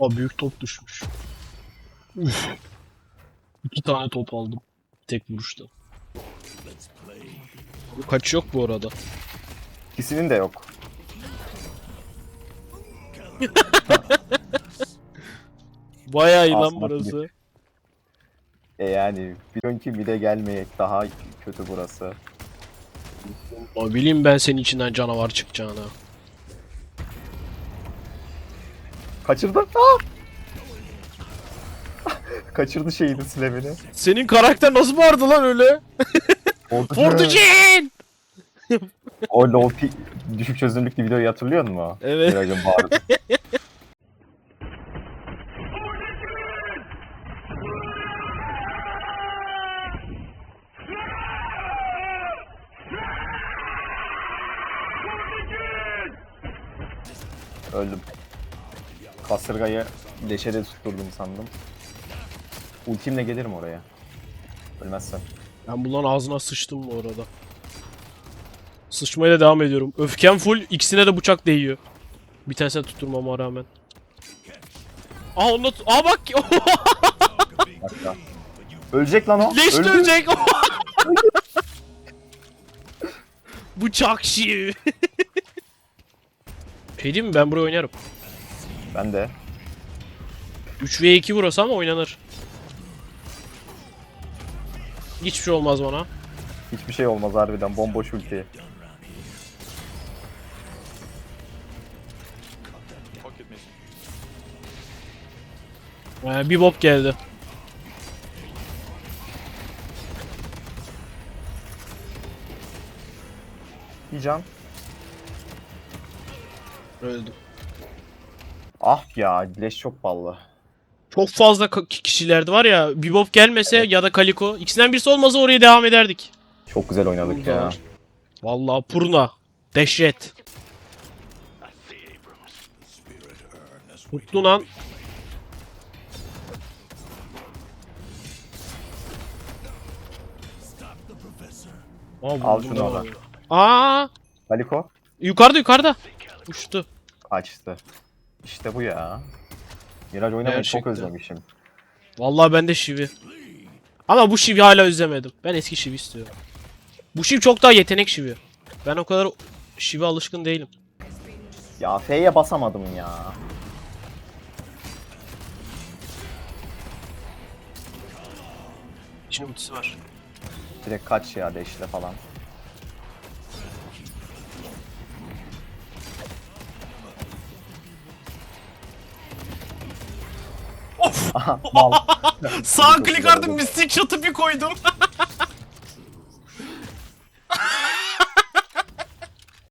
Aa büyük top düşmüş. Üf. İki tane top aldım. Tek vuruşta. Kaç yok bu arada. İkisinin de yok. Bayağı iyi lan burası. E yani bir ki bir de gelmeyek daha kötü burası. Ama bileyim ben senin içinden canavar çıkacağını. Kaçırdı. Aa! Kaçırdı şeyini slemini. Senin karakter nasıl bağırdı lan öyle? Fortucin! O low pi- düşük çözünürlüklü videoyu hatırlıyor musun? Evet. Virajın bağırdı. Öldüm. Kasırgayı leşe de tutturdum sandım. Ultimle gelirim oraya. Ölmezsem. Ben bunların ağzına sıçtım bu arada. Sıçmaya da devam ediyorum. Öfkem full, ikisine de bıçak değiyor. Bir tanesine tutturmama rağmen. Aa tut- Aa bak! Ölecek lan o. Leş Öldü. dönecek! Bıçak şiir. şey diyeyim mi ben buraya oynarım. Ben de. 3v2 burası ama oynanır. Hiçbir şey olmaz bana. Hiçbir şey olmaz harbiden. Bomboş ulti. Ee, bir bob geldi. Bir can. Öldüm. Ah ya leş çok ballı. Çok fazla kişilerdi var ya. Bebop gelmese ya da Kaliko. ikisinden birisi olmasa oraya devam ederdik. Çok güzel oynadık ya. Vallahi Purna. Dehşet. Mutlu lan. Al buldum şunu da oradan. var. Aa, Kaliko yukarıda yukarıda. Uçtu. kaçtı. İşte bu ya. Miraj oynamayı çok Gerçekten. özlemişim. Vallahi ben de Şivi. Ama bu Şivi hala özlemedim. Ben eski Şivi istiyorum. Bu Şiv çok daha yetenek Şivi. Ben o kadar Şivi alışkın değilim. Ya F'ye basamadım ya. İçine ultisi var. Direkt kaç ya deşle falan. mal. Sağ klik artık mistik çatı bir koydum.